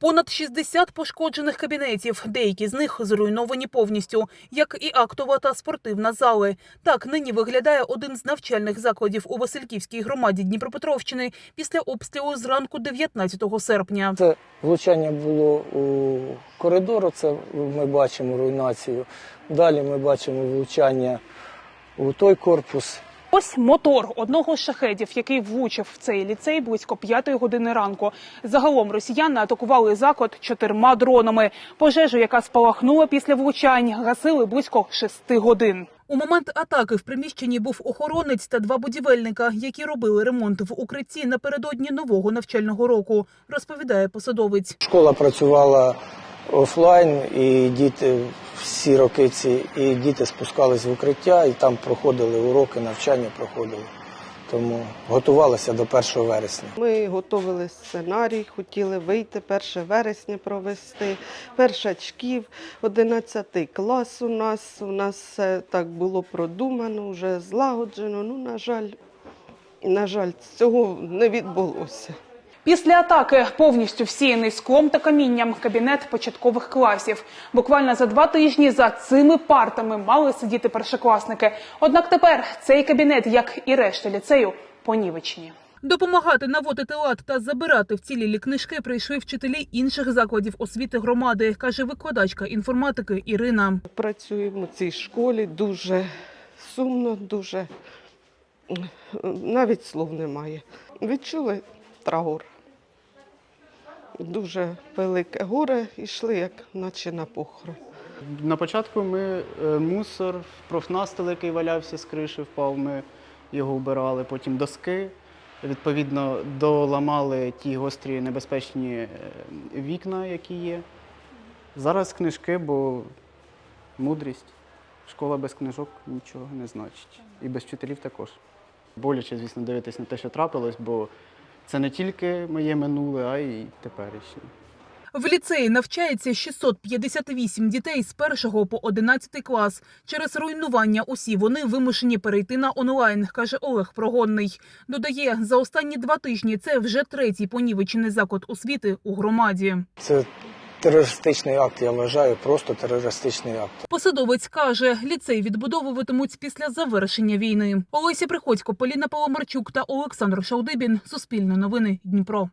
Понад 60 пошкоджених кабінетів, деякі з них зруйновані повністю, як і актова та спортивна зали. Так нині виглядає один з навчальних закладів у Васильківській громаді Дніпропетровщини після обстрілу зранку 19 серпня. Це влучання було у коридору, це ми бачимо руйнацію. Далі ми бачимо влучання у той корпус. Ось мотор одного з шахедів, який влучив в цей ліцей близько п'ятої години ранку. Загалом росіяни атакували заклад чотирма дронами. Пожежу, яка спалахнула після влучань, гасили близько шести годин. У момент атаки в приміщенні був охоронець та два будівельника, які робили ремонт в укритті напередодні нового навчального року, розповідає посадовець. Школа працювала офлайн, і діти всі роки ці, і діти спускались в укриття, і там проходили уроки, навчання проходили. Тому готувалися до 1 вересня. Ми готували сценарій, хотіли вийти 1 вересня провести, першачків, 11 клас у нас. У нас все так було продумано, вже злагоджено. Ну, на жаль, на жаль, цього не відбулося. Після атаки повністю всіяний склом та камінням кабінет початкових класів. Буквально за два тижні за цими партами мали сидіти першокласники. Однак тепер цей кабінет, як і решта ліцею, понівечені. Допомагати наводити лад та забирати вцілілі книжки прийшли вчителі інших закладів освіти громади, каже викладачка інформатики Ірина. Працюємо в цій школі дуже сумно, дуже навіть слов немає. Відчули трагор. Дуже велике горе, йшли, як наче на похорон. На початку ми е, мусор, профнастил, який валявся з криші, впав, ми його вбирали, потім доски. Відповідно, доламали ті гострі небезпечні е, вікна, які є. Зараз книжки, бо мудрість. Школа без книжок нічого не значить. І без вчителів також. Боляче, звісно, дивитися на те, що трапилось, бо це не тільки моє минуле, а й теперішнє. В ліцеї навчається 658 дітей з 1 по 11 клас. Через руйнування усі вони вимушені перейти на онлайн, каже Олег Прогонний. Додає, за останні два тижні це вже третій понівечений заклад освіти у громаді. Це терористичний акт, я вважаю, просто терористичний акт. Посадовець каже, ліцей відбудовуватимуть після завершення війни. Олеся Приходько, Поліна Паламарчук та Олександр Шаудибін. Суспільне новини Дніпро.